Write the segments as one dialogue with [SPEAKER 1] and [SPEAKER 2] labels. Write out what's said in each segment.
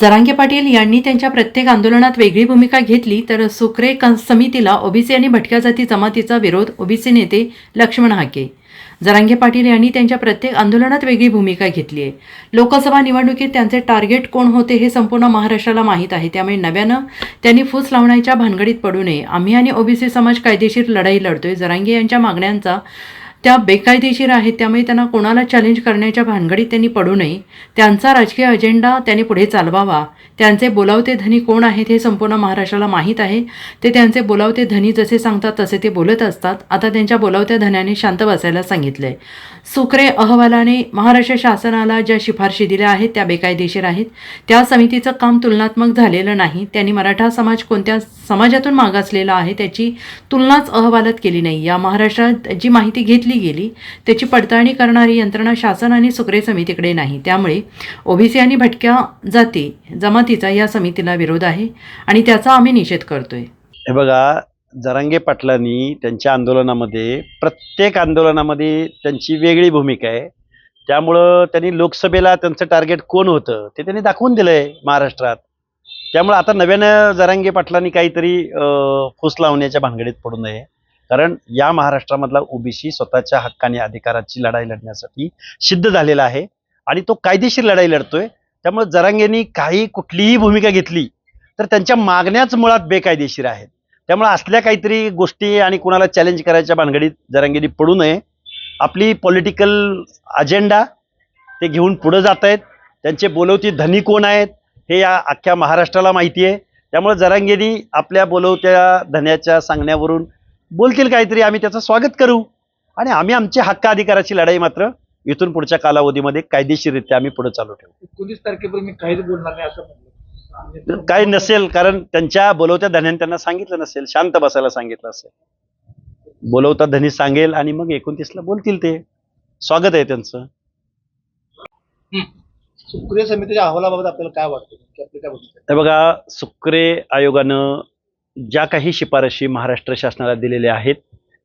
[SPEAKER 1] जरांगे पाटील यांनी त्यांच्या प्रत्येक आंदोलनात वेगळी भूमिका घेतली तर सुक्रे समितीला ओबीसी आणि भटक्या जाती जमातीचा विरोध ओबीसी नेते लक्ष्मण हाके. जरांगे पाटील यांनी त्यांच्या प्रत्येक आंदोलनात वेगळी भूमिका घेतली आहे. लोकसभा निवडणुकीत त्यांचे टार्गेट कोण होते हे संपूर्ण महाराष्ट्राला माहीत आहे. त्यामुळे नव्यानं त्यांनी फूस लावण्याच्या भानगडीत पडू नये. आम्ही आणि ओबीसी समाज कायदेशीर लढाई लढतोय. जरांगे यांच्या मागण्यांचा त्या बेकायदेशीर आहेत त्यामुळे त्यांना कोणाला चॅलेंज करण्याच्या भानगडीत त्यांनी पडू नये. त्यांचा राजकीय अजेंडा त्यांनी पुढे चालवावा. त्यांचे बोलावते धनी कोण आहेत हे संपूर्ण महाराष्ट्राला माहीत आहे. ते त्यांचे बोलावते धनी जसे सांगतात तसे ते बोलत असतात. आता त्यांच्या बोलावत्या धन्याने शांत बसायला सांगितलंय. सुक्रे अहवालाने महाराष्ट्र शासनाला ज्या शिफारशी दिल्या आहेत त्या बेकायदेशीर आहेत. त्या समितीचं काम तुलनात्मक झालेलं नाही. त्यांनी मराठा समाज कोणत्या समाजातून मागासलेला आहे त्याची तुलनाच अहवालात केली नाही. या महाराष्ट्रात जी माहिती घेतली गेली त्याची पडताळणी करणारी यंत्रणा शासन आणि सुक्रे समितीकडे नाही. त्यामुळे ओबीसी आणि भटक्या जाती जमातीचा या समितीला विरोध आहे आणि त्याचा आम्ही निषेध करतोय.
[SPEAKER 2] हे बघा जरांगे पाटलांनी त्यांच्या आंदोलनामध्ये प्रत्येक आंदोलनामध्ये त्यांची वेगळी भूमिका आहे. त्यामुळं त्यांनी लोकसभेला त्यांचं टार्गेट कोण होतं ते त्यांनी दाखवून दिलंय महाराष्ट्रात. त्यामुळे आता नव्यानं जरांगे पाटलांनी काहीतरी फूस लावण्याच्या भानगडीत पडू नये. कारण या महाराष्ट्रामधला ओबीसी स्वतःच्या हक्काने अधिकाराची लढाई लढण्यासाठी सिद्ध झालेला आहे आणि तो कायदेशीर लढाई लढतोय. त्यामुळे जरांगेंनी काही कुठलीही भूमिका घेतली तर त्यांच्या मागण्याच मुळात बेकायदेशीर आहेत. त्यामुळे असल्या काहीतरी गोष्टी आणि कुणाला चॅलेंज करायच्या भानगडीत जरांगेंनी पडू नये. आपली पॉलिटिकल अजेंडा ते घेऊन पुढं जात आहेत. त्यांचे बोलवती धनी कोण आहेत हे या अख्ख्या महाराष्ट्राला माहिती आहे. त्यामुळे जरांगेंनी आपल्या बोलवत्या धन्याच्या सांगण्यावरून बोलतील काहीतरी आम्ही त्याचं स्वागत करू. आणि आम्ही आमची हक्क अधिकाराची लढाई मात्र इथून पुढच्या कालावधीमध्ये कायदेशीररित्या आम्ही पुढे चालू ठेवू.
[SPEAKER 3] एकोणीस तारखेपर्यंत मी काहीच बोलणार नाही असं
[SPEAKER 2] काही नसेल कारण त्यांच्या बोलवत्या धन्याने त्यांना सांगितलं नसेल शांत बसायला सांगितलं असेल. बोलवता धनी सांगेल आणि मग एकोणतीसला बोलतील ते. स्वागत आहे त्यांचं.
[SPEAKER 3] सुप्रिय समितीच्या अहवालाबाबत आपल्याला काय वाटतं?
[SPEAKER 2] हे बघा सुक्रे आयोगानं ज्या काही शिफारशी महाराष्ट्र शासनाला दिलेल्या आहेत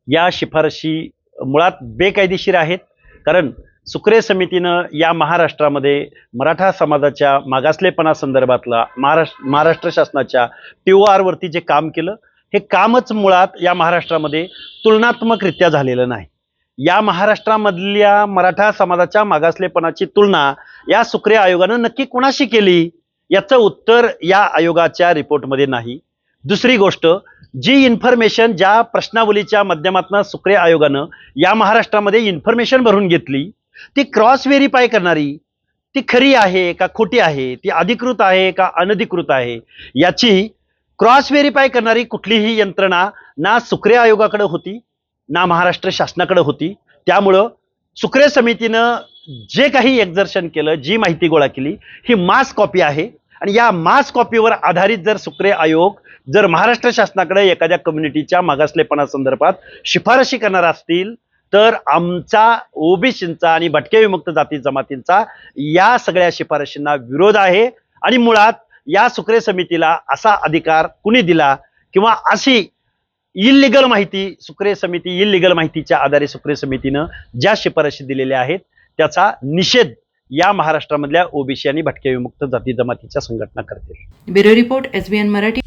[SPEAKER 2] या शिफारशी मुळात बेकायदेशीर आहेत. कारण सुक्रे समितीनं या महाराष्ट्रामध्ये मराठा समाजाच्या मागासलेपणासंदर्भातला महाराष्ट्र महाराष्ट्र शासनाच्या पी ओ आरवरती जे काम केलं हे कामच मुळात या महाराष्ट्रामध्ये तुलनात्मकरित्या झालेलं नाही. या महाराष्ट्रामधल्या मराठा समाजाच्या मागासलेपणाची तुलना या सुक्रे आयोगानं नक्की कुणाशी केली? याचं उत्तर या आयोगाच्या रिपोर्टमध्ये नाही. दुसरी गोष्ट जी इन्फॉर्मेशन ज्या प्रश्नावलीच्या माध्यमातून सुक्रे आयोगानं या महाराष्ट्रामध्ये इन्फॉर्मेशन भरून घेतली ती क्रॉस व्हेरीफाय करणारी ती खरी आहे का खोटी आहे ती अधिकृत आहे का अनधिकृत आहे याची क्रॉस व्हेरीफाय करणारी कुठलीही यंत्रणा ना सुक्रे आयोगाकडे होती ना महाराष्ट्र शासनाकडे होती. त्यामुळं सुक्रे समितीनं जे काही एक्झर्शन केलं जी माहिती गोळा केली ही मास कॉपी आहे. आणि या मास कॉपीवर आधारित जर सुक्रे आयोग जर महाराष्ट्र शासनाकडे एखाद्या कम्युनिटीच्या मागासलेपणासंदर्भात शिफारशी करणार असतील तर आमचा ओबीसींचा आणि भटके विमुक्त जाती जमातींचा या सगळ्या शिफारशींना विरोध आहे. आणि मुळात या सुक्रे समितीला असा अधिकार कुणी दिला किंवा अशी इलिगल माहिती सुक्रे समिती इलिगल माहितीच्या आधारे सुक्रे समितीनं ज्या शिफारशी दिलेल्या आहेत त्याचा निषेध या महाराष्ट्रामधल्या ओबीसी आणि भटके विमुक्त जाती जमातीच्या संघटना करतील.
[SPEAKER 1] Bureau report SBN Marathi.